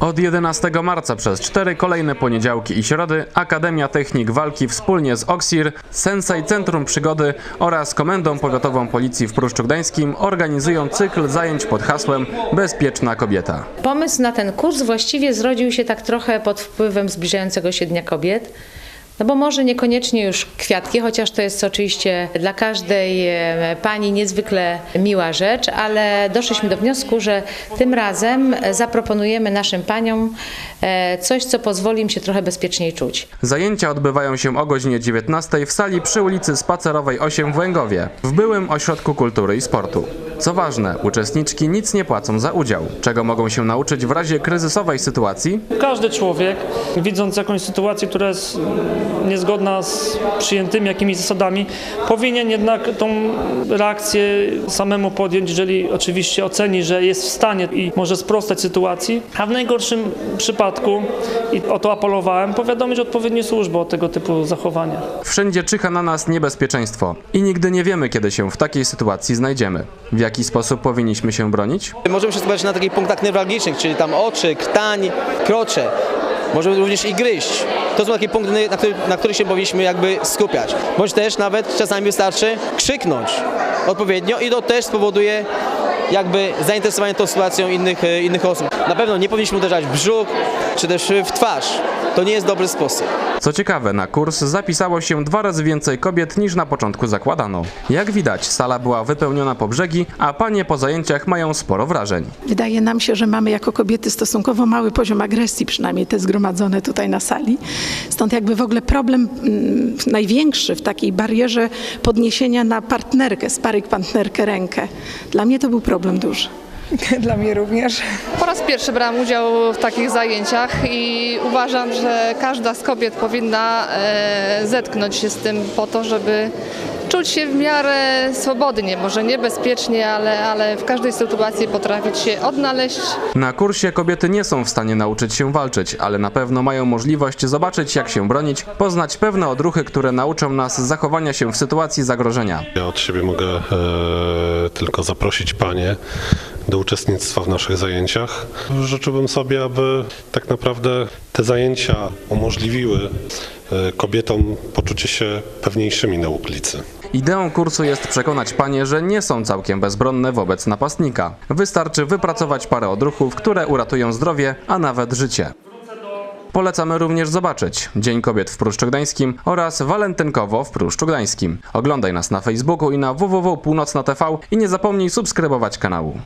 Od 11 marca przez cztery kolejne poniedziałki i środy Akademia Technik Walki wspólnie z OXIR, Sensei Centrum Przygody oraz Komendą Powiatową Policji w Pruszczu Gdańskim organizują cykl zajęć pod hasłem Bezpieczna kobieta. Pomysł na ten kurs właściwie zrodził się tak trochę pod wpływem zbliżającego się Dnia Kobiet. No bo może niekoniecznie już kwiatki, chociaż to jest oczywiście dla każdej e, pani niezwykle miła rzecz, ale doszliśmy do wniosku, że tym razem zaproponujemy naszym paniom e, coś, co pozwoli im się trochę bezpieczniej czuć. Zajęcia odbywają się o godzinie 19 w sali przy ulicy Spacerowej 8 w Łęgowie, w byłym ośrodku kultury i sportu. Co ważne, uczestniczki nic nie płacą za udział, czego mogą się nauczyć w razie kryzysowej sytuacji Każdy człowiek, widząc jakąś sytuację, która jest niezgodna z przyjętymi jakimiś zasadami, powinien jednak tą reakcję samemu podjąć, jeżeli oczywiście oceni, że jest w stanie i może sprostać sytuacji, a w najgorszym przypadku, i o to apelowałem, powiadomić odpowiednie służby o tego typu zachowaniach. Wszędzie czyha na nas niebezpieczeństwo i nigdy nie wiemy, kiedy się w takiej sytuacji znajdziemy. W jaki sposób powinniśmy się bronić? Możemy się skupiać na takich punktach newralgicznych, czyli tam oczy, krtań, krocze. Możemy również i gryźć. To są takie punkty, na, który, na których się powinniśmy jakby skupiać. Bądź też nawet czasami wystarczy krzyknąć odpowiednio i to też spowoduje jakby zainteresowanie tą sytuacją innych, e, innych osób. Na pewno nie powinniśmy uderzać w brzuch czy też w twarz. To nie jest dobry sposób. Co ciekawe, na kurs zapisało się dwa razy więcej kobiet niż na początku zakładano. Jak widać, sala była wypełniona po brzegi, a panie po zajęciach mają sporo wrażeń. Wydaje nam się, że mamy jako kobiety stosunkowo mały poziom agresji, przynajmniej te zgromadzone tutaj na sali. Stąd jakby w ogóle problem mm, największy w takiej barierze podniesienia na partnerkę, sparyk partnerkę rękę. Dla mnie to był problem duży. Dla mnie również. Po raz pierwszy brałam udział w takich zajęciach i uważam, że każda z kobiet powinna e, zetknąć się z tym po to, żeby czuć się w miarę swobodnie, może niebezpiecznie, ale, ale w każdej sytuacji potrafić się odnaleźć, Na kursie kobiety nie są w stanie nauczyć się walczyć, ale na pewno mają możliwość zobaczyć, jak się bronić, poznać pewne odruchy, które nauczą nas zachowania się w sytuacji zagrożenia. Ja od siebie mogę tylko zaprosić Panie do uczestnictwa w naszych zajęciach. Życzyłbym sobie, aby tak naprawdę te zajęcia umożliwiły e, kobietom poczucie się pewniejszymi na ulicy. Ideą kursu jest przekonać panie, że nie są całkiem bezbronne wobec napastnika. Wystarczy wypracować parę odruchów, które uratują zdrowie, a nawet życie. Polecamy również zobaczyć Dzień Kobiet w Pruszczu Gdańskim oraz Walentynkowo w Pruszczu Gdańskim. Oglądaj nas na Facebooku i na www.północna.tv i nie zapomnij subskrybować kanału.